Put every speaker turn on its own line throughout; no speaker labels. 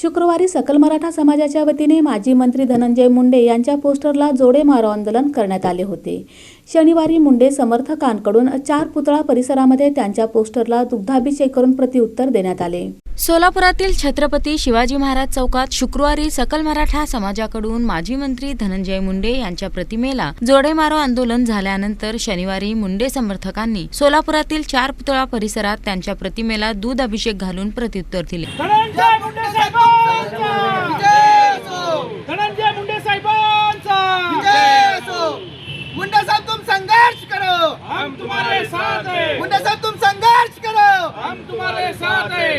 शुक्रवारी सकल मराठा समाजाच्या वतीने माजी मंत्री धनंजय मुंडे यांच्या पोस्टरला जोडे मारो आंदोलन करण्यात आले होते. शनिवारी मुंडे समर्थकांकडून चार पुतळा परिसरामध्ये त्यांच्या पोस्टरला दुग्धाभिषेक करून प्रत्युत्तर देण्यात आले.
सोलापुरातील छत्रपती शिवाजी महाराज चौकात शुक्रवारी सकल मराठा समाजाकडून माजी मंत्री धनंजय मुंडे यांच्या प्रतिमेला जोडेमारो आंदोलन झाल्यानंतर शनिवारी मुंडे समर्थकांनी सोलापुरातील चार पुतळा परिसरात त्यांच्या प्रतिमेला दूध अभिषेक घालून प्रत्युत्तर दिले.
धनंजय मुंडे साहेबांचा.
साहब तुम संघर्ष करो.
हम तुम्हारे साथ हैं.
मुंडा साहब तुम संघर्ष करो.
हम तुम्हारे साथ हैं.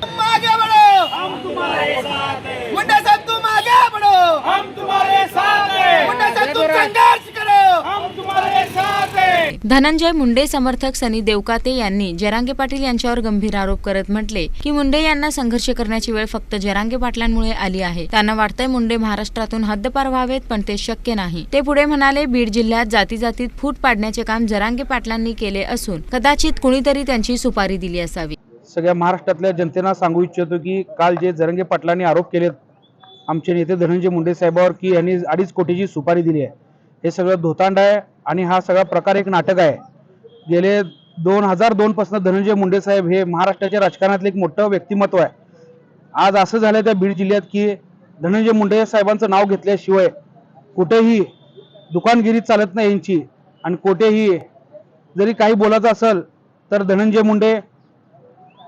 तुम आगे बढ़ो.
हम तुम्हारे साथ हैं.
मुंडा साहब तुम आगे बढ़ो.
हम तुम्हारे साथ हैं
मुंडा साहब तुम संघर्ष करो
हम तुम्हारे साथ हैं
धनंजय मुंडे समर्थक सनी देवकाते यांनी जरांगे पाटील यांच्यावर गंभीर आरोप करत म्हटले की मुंडे यांना संघर्ष करण्याची वेळ फक्त जरांगे पाटलांमुळे आली आहे. त्यांना वाटतंय मुंडे महाराष्ट्रातून हद्दपार व्हावेत पण ते शक्य नाही. ते पुढे म्हणाले बीड जिल्ह्यात जाती जातीत फूट पाडण्याचे काम जरांगे पाटलांनी केले असून कदाचित कुणीतरी त्यांची सुपारी दिली असावी.
सगळ्या महाराष्ट्रातल्या जनतेला सांगू इच्छितो की काल जे जरंगे पाटलांनी आरोप केले आमचे नेते धनंजय मुंडे साहेबावर की यांनी अडीच कोटीची सुपारी दिली आहे. हे सगळं धोतांड आहे. आणि हा सगळा प्रकार एक नाटक आहे. गेले दोन हजार दोनपासून धनंजय मुंडे साहेब हे महाराष्ट्राच्या राजकारणातलं एक मोठं व्यक्तिमत्व आहे. आज असं झालं त्या बीड जिल्ह्यात की धनंजय मुंडे साहेबांचं नाव घेतल्याशिवाय कुठेही दुकानगिरी चालत नाही यांची. आणि कुठेही जरी काही बोलायचं असेल तर धनंजय मुंडे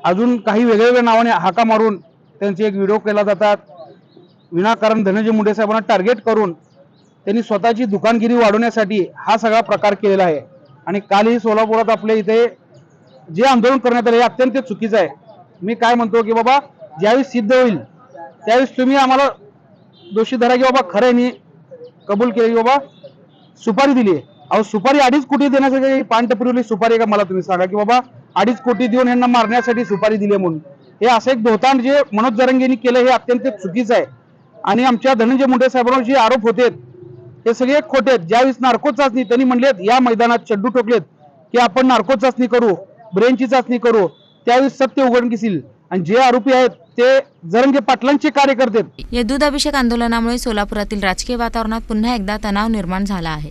अजून काही वेगवेगळ्या नावाने हाका मारून त्यांचे एक व्हिडिओ केला जातात. विनाकारण धनंजय मुंडे साहेबांना टार्गेट करून त्यांनी स्वतःची दुकानगिरी वाढवण्यासाठी हा सगळा प्रकार केलेला आहे. आणि कालही सोलापुरात आपल्या इथे जे आंदोलन करण्यात आले हे अत्यंत चुकीचं आहे. मी काय म्हणतो की बाबा ज्यावेळेस सिद्ध होईल त्यावेळेस तुम्ही आम्हाला दोषी धरा की बाबा खरं कबूल केलं की बाबा सुपारी दिली आहे. अहो सुपारी अडीच कोटी देण्यासाठी पान सुपारी आहे का मला तुम्ही सांगा की बाबा अडीच कोटी देऊन यांना मारण्यासाठी सुपारी दिली आहे म्हणून. हे असं एक धोतांड जे मनोज जरंगेंनी केलं हे अत्यंत चुकीचं आहे. आणि आमच्या धनंजय मुंडे साहेबांवर जे आरोप होते हे सगळे खोटे आहेत. ज्यावेळेस नार्को चाचणी त्यांनी म्हणलेत या मैदानात चड्डू ठोकलेत की आपण नार्को चाचणी करू ब्रेनची चाचणी करू त्यावेळेस सत्य उघडकीस येईल. आणि जे आरोपी आहेत ते जरंगे पाटलांचे कार्यकर्ते आहेत.
या दूध अभिषेक आंदोलनामुळे सोलापुरातील राजकीय वातावरणात पुन्हा एकदा तणाव निर्माण झाला आहे.